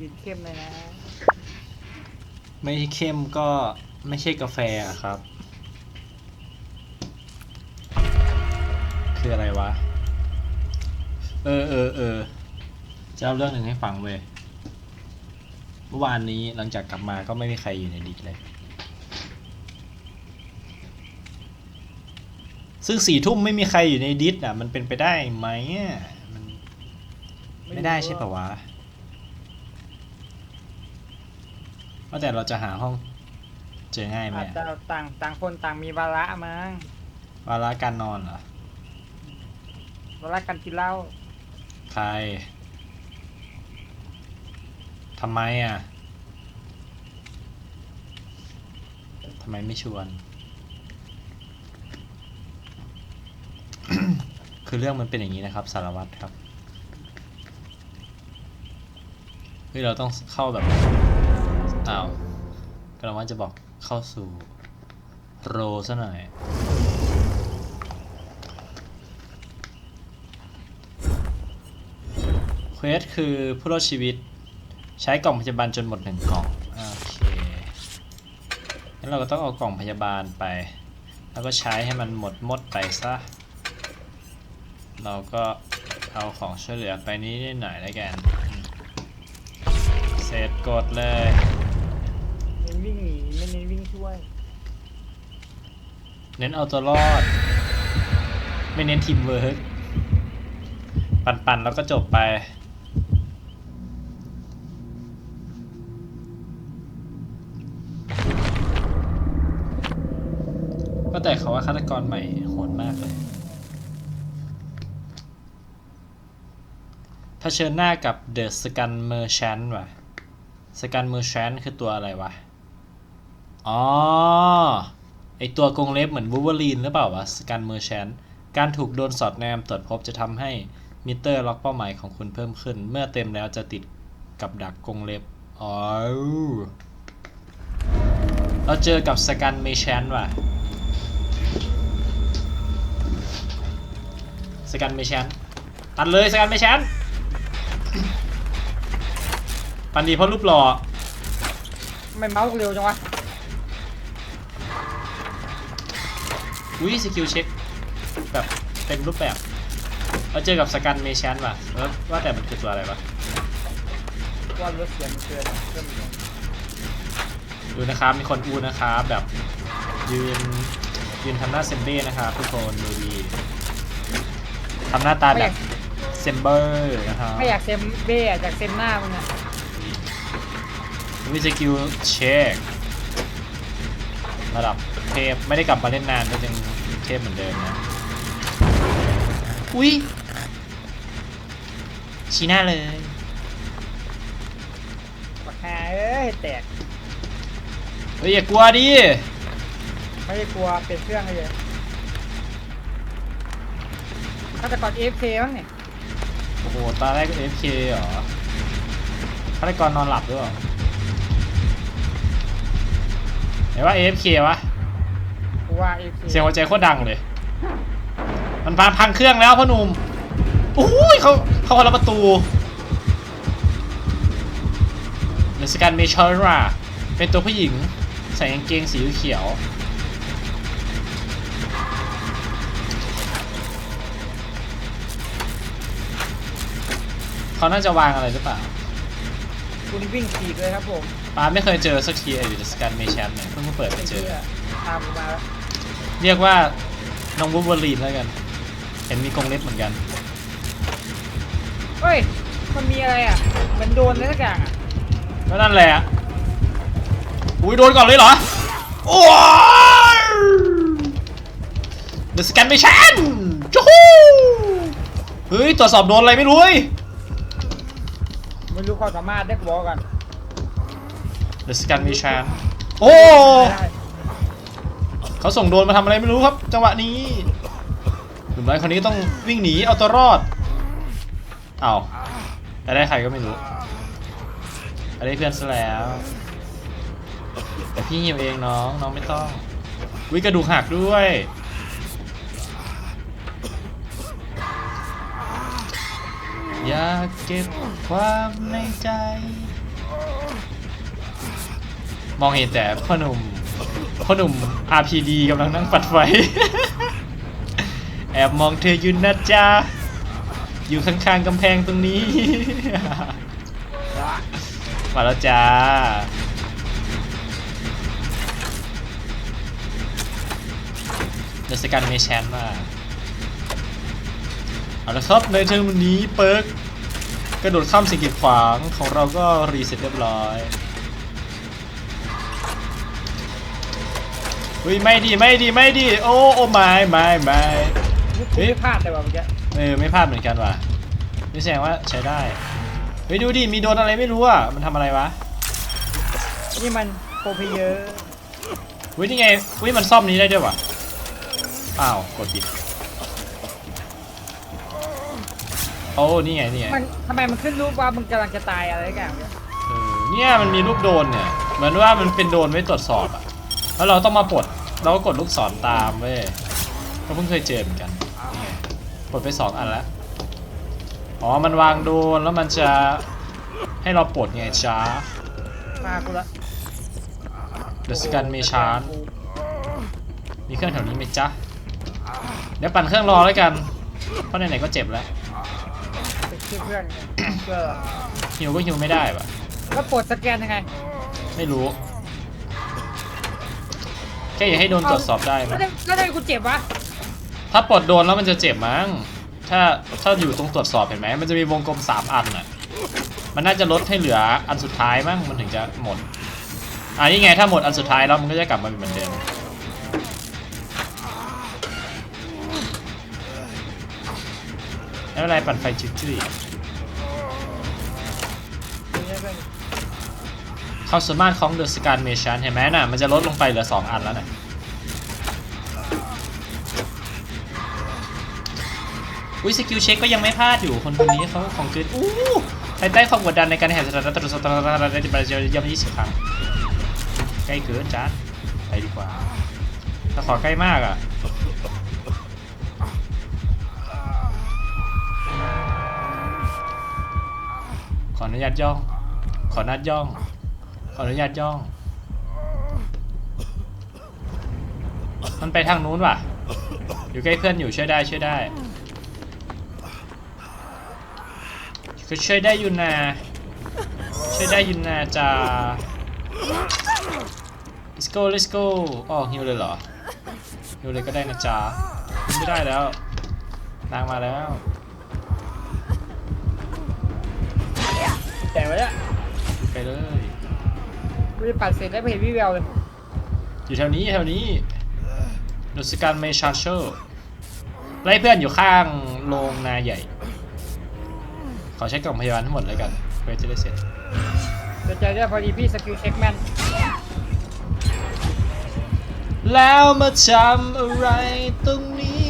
ดินเข้มเลยนะ ไม่เข้มก็ไม่ใช่กาแฟอะครับ คืออะไรวะ เออเออเออจะเล่าเรื่องหนึ่งให้ฟังเว้ยเมื่อวานนี้หลังจากกลับมาก็ไม่มีใครอยู่ในดิสเลย ซึ่งสี่ทุ่มไม่มีใครอยู่ในดิสอะ มันเป็นไปได้ไหมอะมันไม่ได้ใช่ปะวะ ว่าแต่เราจะหาห้อง เจอง่ายไหมอาจอะจะต่างต่างคนต่างมีวาระมั้งวาระการนอนเหรอ วาระการกินเหล้าใครทำไมอะทำไมไม่ชวน คือเรื่องมันเป็นอย่างนี้นะครับ สารวัตรครับเฮ้ยเราต้องเข้าแบบ อ้าวกำลังว่าจะบอกเข้าสู่โรซะหน่อยเควสคือผู้รอดชีวิต ใช้กล่องพยาบาลจนหมดหนึ่งกล่อง โอเคงั้นเราก็ต้องเอากล่องพยาบาลไป แล้วก็ใช้ให้มันหมดหมดไปซะ เราก็เอาของช่วยเหลือไปนิดหน่อยแล้วกัน เสร็จกดเลย เน้นวิ่งหนีไม่เน้นวิ่ง ช่วย เน้นเอาตัวรอด ไม่เน้นทีมเวิร์กปั่นๆแล้วก็จบไป ก็แต่เขาว่าฆาตกรใหม่โหดมากเลยเผชิญหน้ากับเดอะสกันเมอร์ชันว่ะสกันเมอร์ชันคือตัวอะไรวะ อ๋อ ไอตัวกรงเล็บเหมือนวูเวอรีนหรือเปล่าวะสกันเมอร์แชนการถูกโดนสอดแนมตรวจพบจะทำให้มิเตอร์ล็อกเป้าหมายของคุณเพิ่มขึ้น เมื่อเต็มแล้วจะติดกับดักกรงเล็บ อ๋อ เราเจอกับสกันเมอร์แชนว่ะ สกันเมอร์แชนตัดเลยสกันเมอร์แชนปันดีเพราะรูปหล่อไม่เมาส์เร็วจังวะ อุ้ยสกิลเช็คแบบเต็มรูปแบบเราเจอกับสกันเมชันว่ะแล้วว่าแต่มันคือตัวอะไรวะว่ารถเสียงมันเกินอะเริ่มเสียงดูนะครับมีคนอูนะครับแบบยืนยืนทำหน้าเซมเบ้นะครับทุกคนดูดีทำหน้าตาแบบเซมเบอร์นะครับไม่อยากเซมเบ้อะอยากเซมหน้ามึงอะมีสกิลเช็คระดับเทพไม่ได้กลับมาเล่นนานก็ยัง เทพเหมือนเดิมนะ อุ้ยชี้หน้าเลยปากหาเอ้ยแตก เฮ้ยอย่ากลัวดิ ไม่ได้กลัวเปลี่ยนเครื่องเลยฆาตกร AFK บ้างเนี่ยโอ้โหตอนแรกก็ FK เหรอฆาตกรนอนหลับด้วยเหรอไหนว่า AFK วะกู ว่า AFK เสียงหัวใจโคตรดังเลย มันพังพังเครื่องแล้วพ่อหนุ่มโอ้ยเขาเขาคนละประตูเดสกันเมชอร่าเป็นตัวผู้หญิง ใส่กางเกงสีเขียวเขาน่าจะวางอะไรหรือเปล่า คุณวิ่งขีดเลยครับผมป้าไม่เคยเจอสักทีไอ้เดสกันเมชนเนี่ยเพิ่งมาเปิดไปเจอตามมาแล้ว เรียกว่าน้องวูล์ฟเวอรีนแล้วกัน เห็นมีกรงเล็บเหมือนกัน เฮ้ย มันมีอะไรอะเหมันโดนอะไรสักอย่างอะ ก็นั่นแหละอุ้ยโดนก่อนเลยเหรอ โอ้ยเดอะสแกนไม่ชันจูฮูเฮ้ยตรวจสอบโดนอะไรไม่รู้เว้ยไม่รู้ความสามารถได้กูบอกกัน เดอะสแกนไม่ชันโอ้ได้ เขาส่งโดนมาทำอะไรไม่รู้ครับจังหวะนี้หนุ่มน้อยคนนี้ต้องวิ่งหนีเอาตัวรอดเอาแต่ได้ใครก็ไม่รู้แต่ได้เพื่อนซะแล้ว แต่พี่หิวเองน้องน้องไม่ต้องวิกระดูกหักด้วยอยากเก็บความในใจ มองเห็นแต่พ่อหนุ่ม พ่อหนุ่ม RPD กำลังนั่งปัดไฟ แอบมองเธอยู่นะจ๊ะ อยู่ข้างๆกำแพงตรงนี้ มาแล้วจ้า เดสกันเมชันมาเอาละครับในเทอมวันนี้เปิร์กกระโดดข้ามสิ่งกีดขวางของเราก็รีเซ็ตเรียบร้อย อุ้ยไม่ดีไม่ดีไม่ดีโอ้โอ้ไม่ไม่ไม่เฮ้ยไม่พลาดเลยว่ะเมื่อกี้เออไม่พลาดเหมือนกันว่ะนี่แสดงว่าใช้ได้เฮ้ยดูดิมีโดนอะไรไม่รู้อะมันทำอะไรวะนี่มันโปรเพเยอร์เฮ้ยนี่ไงเฮ้ยมันซ่อมนี้ได้ด้วยว่ะอ้าวกดผิดโอ้นี่ไงนี่ไงมันทำไมมันขึ้นรูปว่ามึงกำลังจะตายอะไรสักอย่างเนี่ยเออเนี่ยมันมีรูปโดนเนี่ยเหมือนว่ามันเป็นโดนไว้ตรวจสอบอะแล้วเราต้องมาปลด เราก็กดลูกศรตามเว้ยก็เพิ่งเคยเจอเหมือนกันนี่ไงปลดไปสองอันแล้วอ๋อ มันวางโดนแล้วมันจะให้เราปลดไงจ้ามากูละเดสกันเมชานมีเครื่องแถวนี้ไหมจ๊ะ เดี๋ยวปั่นเครื่องรอแล้วกัน เพราะไหนๆก็เจ็บแล้วเป็นชื่อเพื่อนเพื่อฮิวก็ฮิวไม่ได้ปะแล้วปวดสแกนยังไง ไม่รู้ แค่อย่าให้โดนตรวจสอบได้แล้วมั้ยได้แล้วได้กูเจ็บวะถ้าปลดโดนแล้วมันจะเจ็บมั้ง ถ้าถ้าอยู่ตรงตรวจสอบเห็นไหมมันจะมีวงกลม3อันอะ มันน่าจะลดให้เหลืออันสุดท้ายมั้งมันถึงจะหมดอ่านี่ไงถ้าหมดอันสุดท้ายแล้วมันก็จะกลับมาเป็นเหมือนเดิมไม่เป็นไรปั่นไฟจุ้ยๆ ความสามารถของเดอะสการเมชันเห็นไหมน่ะ มันจะลดลงไปเหลือ 2 อันแล้วน่ะอุ้ยสกิลเช็คก็ยังไม่พลาดอยู่คนคนนี้เขาของเกินอู้ภายใต้ความกดดันในการแข่สถานะตรวจสอบตรวจสอบได้ที่ประเทศย่ำยี่สิบครั้งใกล้เกินจ้าไปดีกว่า ถ้าขอใกล้มากอะขออนุญาตย่อง ขออนุญาตย่อง ขออนุญาตย่อง มันไปทางนู้นว่ะ อยู่ใกล้เพื่อนอยู่ช่วยได้ช่วยได้ก็ช่วยได้ยู่นะช่วยได้ยู่นะจ้า let's go let's go อ๋อฮิวเลยเหรอฮิวเลยก็ได้นะจ๊ะไม่ได้แล้ว นางมาแล้วแต่ไว้แล้วไปเลย กูจะปัดเสร็จแล้วไม่เห็นวิแววเลยอยู่แถวนี้แถวนี้ดูสการเมชาร์เชอร์ไล่เพื่อนอยู่ข้างโรงนาใหญ่ ขอใช้กล่องพยาบาลทั้งหมดเลยกันเพื่อจะได้เสร็จเดี๋ยวเจอเนี่ยพอดีพี่สกิลเช็คแมนแล้วมาทำอะไรตรงนี้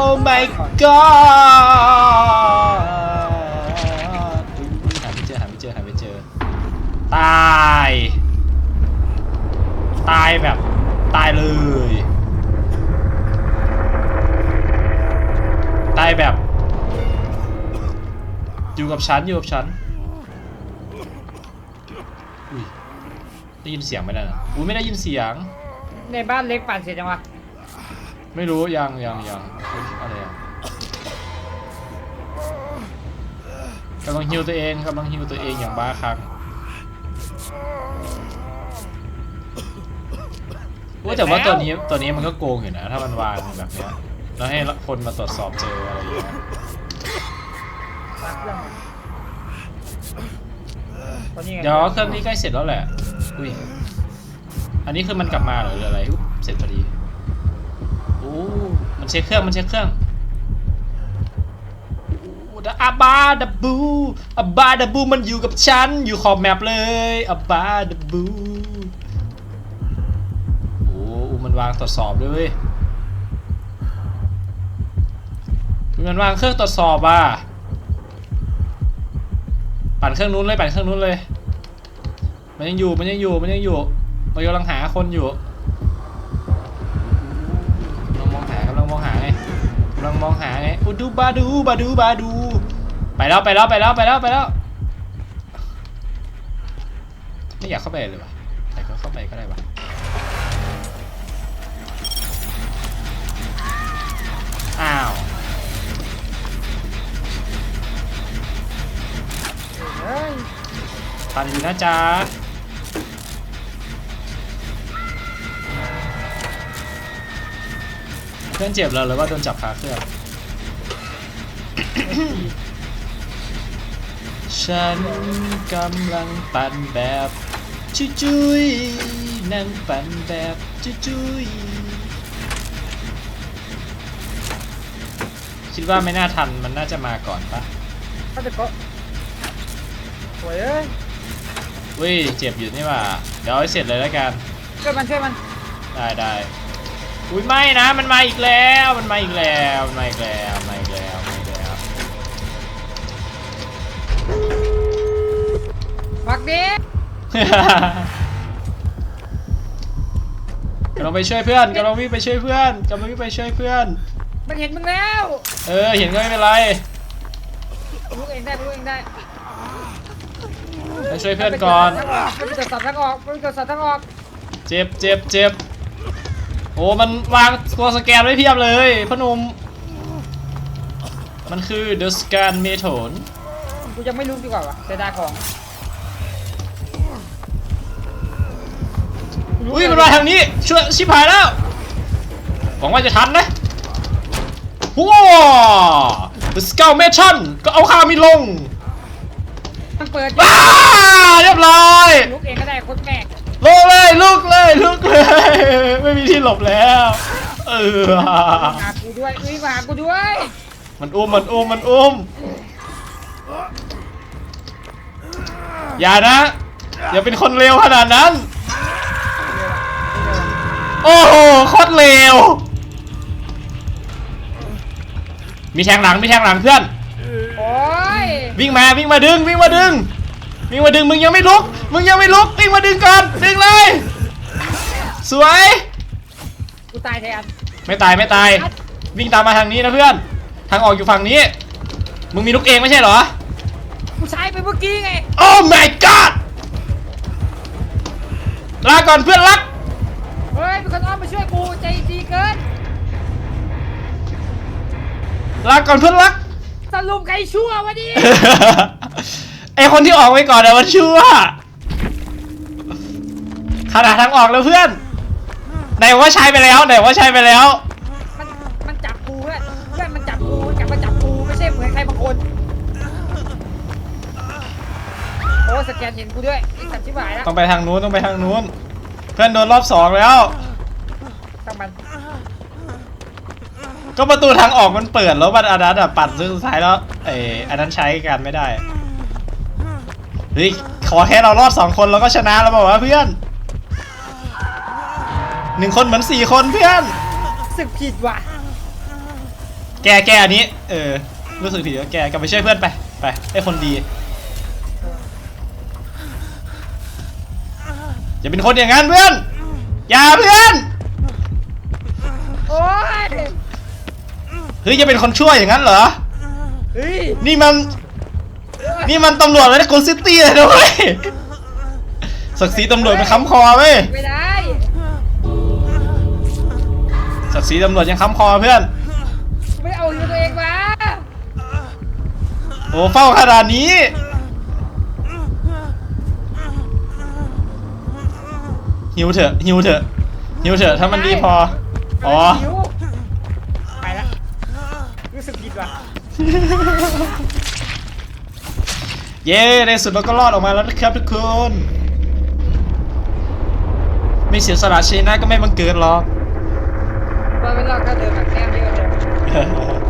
Oh my god ตาย ตายแบบ ตายเลย ตายแบบ อยู่กับฉัน อยู่กับฉันอุ้ยได้ยินเสียงไหมนั่นน่ะอุ้ยไม่ได้ยินเสียง ในบ้านเล็กปั่นเสร็จยังวะไม่รู้ยังยังยังอุ๊ยอะไรอะกำลังฮิวตัวเองกำลังฮิวตัวเองอย่างบ้าคลั่ง ว่าแต่ว่าตัวนี้ตัวนี้มันก็โกงอยู่นะ ถ้ามันวางแบบเนี้ยแล้วให้คนมาตรวจสอบเจออะไรอย่างเงี้ยเดี๋ยวเครื่องนี้ใกล้เสร็จแล้วแหละอุ้ยอันนี้คือมันกลับมาหรืออะไรอุ๊ยเสร็จพอดีโอ้มันเช็คเครื่องมันเช็คเครื่องอ้ดาบาดาบูอาบาดาบูมันอยู่กับฉันอยู่ขอบแมปเลยอาบาดาบูโอ้ มันวางตรวจสอบด้วยเวยมันวางเครื่องตรวจสอบอะ ปั่นเครื่องนู้นเลยปั่นเครื่องนู้นเลย มันยังอยู่มันยังอยู่มันยังอยู่มันกำลังหาคนอยู่กำลังมองหากำลังมองหาไงกำลังมองหาไงอุดูบาดูบาดูบาดู ไปแล้วไปแล้วไปแล้วไปแล้วไปแล้วไม่อยากเข้าไปเลยวะแต่ก็เข้าไปก็ได้วะ เฮ้ยทันอยู่นะจ๊ะเพื่อนเจ็บแล้วหรือว่าโดนจับขาเครื่อง ฉันกำลังปั่นแบบจุจุยๆนั่งปั่นแบบจุจุยๆคิดว่าไม่น่าทันมันน่าจะมาก่อนปะก็จะก็ สวยเอ้ยเว้ยเจ็บอยู่นี่หว่าเดี๋ยวเอาให้เสร็จเลยแล้วกัน ช่วยมันช่วยมันได้ได้อุ้ยไม่นะมันมาอีกแล้วมันมาอีกแล้วมันมาอีกแล้วมาอีกแล้วมาอีกแล้วฝักดีกำลังไปช่วยเพื่อนกำลังวิ่งไปช่วยเพื่อนกำลังวิ่งไปช่วยเพื่อน มันเห็นมึงแล้วเออเห็นก็ไม่เป็นไรลูกเองได้ลูกเองได้ ไปช่วยเพื่อนก่อน มันจะสับทั้งออกมันจะสับทั้งออกเจ็บเจ็บเจ็บโอ้มันวางตัวสแกนไว้เพียบเลยพอหนุมมันคือ The Scan Method กูยังไม่รู้ดีกว่าวะเสียดายของอุ้ยมันมาทางนี้ช่วยชิบหายแล้วหวังว่าจะทันนะว้า The Scout Mission ก็เอาข้ามีลง มันเปิดว้าเรียบร้อยลูกเองก็ได้โคตรแม่งลงเลยลุกเลยลุกเลย ไม่มีที่หลบแล้ว เออ มาหากูด้วยอุ้ยมาหากูด้วยมันอุ้มมันอุ้มมันอุ้ม อย่านะอย่าเป็นคนเลวขนาดนั้น โอ้โหโคตรเลวมีแทงหลังมีแทงหลังเพื่อน โอ้ย วิ่งมาวิ่งมาดึงวิ่งมาดึงวิ่งมาดึงมึงยังไม่ลุก มึงยังไม่ลุกวิ่งมาดึงก่อนดึงเลย สวย กูตายแทนไม่ตายไม่ตาย วิ่งตามมาทางนี้นะเพื่อน ทางออกอยู่ฝั่งนี้ มึงมีลูกเองไม่ใช่เหรอ กูใช้ไปเมื่อกี้ไง โอ้ my god ลาก่อนเพื่อนรัก เฮ้ยเป็นคนอ้อมมาช่วยกูใจดีเกิน ลาก่อนเพื่อนรัก สรุปใครชั่ววะดิไอคนที่ออกไปก่อนอะมันชั่วขนาดทางออกแล้วเพื่อนไหนว่าใช้ไปแล้วไหนว่าใช้ไปแล้ว มันมันจับกูเพื่อนเพื่อนมันจับกูมันจับมาจับกูไม่ใช่เหมือนใครบางคน โอ้สแกนเห็นกูด้วยไอ้สัตว์ชิบหายแล้วต้องไปทางนู้นต้องไปทางนู้น เพื่อนโดนรอบสองแล้วตั้งมัน ก็ประตูทางออกมันเปิดแล้วมันอันนั้นอะปัดซึ่งสุดท้ายแล้วเอออันนั้นใช้กันไม่ได้เฮ้ยขอแค่เรารอดสองคนเราก็ชนะแล้วบอกว่าวะเพื่อนหนึ่งคนเหมือนสี่คนเพื่อนสึกผิดว่ะ แกแกอันนี้ เออ รู้สึกผิดก็แกกลับไปช่วยเพื่อนไป ไปไอ้คนดี อย่าเป็นคนอย่างนั้นเพื่อน อย่าเพื่อน โอ้ย เฮ้ยอย่าเป็นคนชั่วอย่างนั้นเหรอ เฮ้ยนี่มัน นี่มันตำรวจเลยนะกูซิตี้เลยนะเว้ยศักดิ์ศรีตำรวจมันค้ำคอเว้ยไม่ได้ศักดิ์ศรีตำรวจยังค้ำคอเพื่อน ไม่เอาอยู่ตัวเองมาโอ้เฝ้าขนาดนี้ หิวเถอะหิวเถอะหิวเถอะถ้ามันดีพอ อ๋อหิวไปละ รู้สึกผิดว่ะเย้ในสุดเราก็รอดออกมาแล้วนะครับทุกคน ไม่เสียสละชนะก็ไม่บังเกิดหรอก ว่าไม่รอดก็เดินแบบแต้มเดียวเดิม